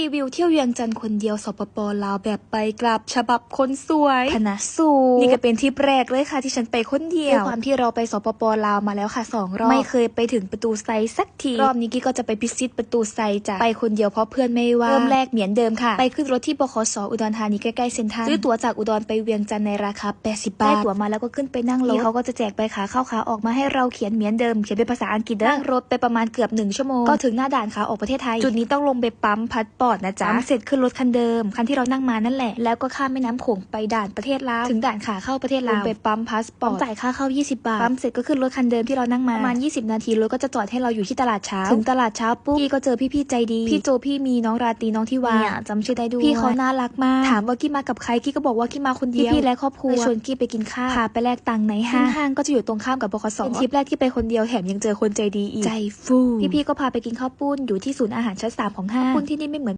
รีวิวเที่ยวเวียงจันทร์คนเดียวสปปลาวแบบไปกลับฉบับคนสวยคณะสูงนี่ก็เป็นทริปแรกเลยค่ะที่ฉันไปคนเดียวด้วยความที่เราไปสปปลาวมาแล้วค่ะสองรอบไม่เคยไปถึงประตูไซสักทีรอบนี้กี้ก็จะไปพิชิตประตูไซจ้ะไปคนเดียวเพราะเพื่อนไม่ว่างเริ่มแรกเหมือนเดิมค่ะ ไปขึ้นรถที่บขสอุดรธานีใกล้ๆเซ็นทรัลซื้อตั๋วจากอุดรไปเวียงจันทร์ในราคา 80 บาทได้ตั๋วมาแล้วก็ขึ้นไปนั่งรถเขาก็จะแจกใบขาเข้าขาออกมาให้เราเขียนเหมือนเดิมเขียนเป็นภาษาอังกฤษเด้อนั่งรถไปประมาณเกือบหนึ่งชั่วโมงก็ถึงหน้าด่านขาออกประเทศไทยจุดนี้ต้องลงไปปั๊มพาสปอร์ตนะจ๊ะปั๊มเสร็จขึ้นรถคันเดิม คันที่เรานั่งมานั่นแหละ แล้วก็ข้ามแม่น้ำโขงไปด่านประเทศลาว ถึงด่านขาเข้าประเทศลาวลงไปปั๊มพาสปอร์ตจ่ายค่าเข้า 20 บาท ปั๊มเสร็จก็ขึ้นรถคันเดิมที่เรานั่งมา ประมาณ 20 นาทีรถก็จะจอดให้เราอยู่ที่ตลาดเช้า ถึงตลาดเช้าปุ๊บพี่ก็เจอพี่ๆใจดี พี่โจพี่มีน้องราตรีน้องที่วาเนี่ยจำชื่อได้ด้วยพี่เขาน่ารักมาก ถามว่ากี้มากับใครกี้ก็บอกว่ากี้มาคนเดียวพี่ๆและครอบครัวชวนกี้ไปกินข้าวพาไปแลกตังค์ในห้างห้างก็จะอยู่ตรงข้ามกับบคสเป็นทริปแรกที่ไปคนเดียวแถมยังเจอคนใจดีอีกใจฟูพี่ๆก็พาไปกินข้าวปุ้นอยู่ที่ศูนย์อาหารชั้นสามของห้างข้าวปุ้นที่นี่ไม่เหมือน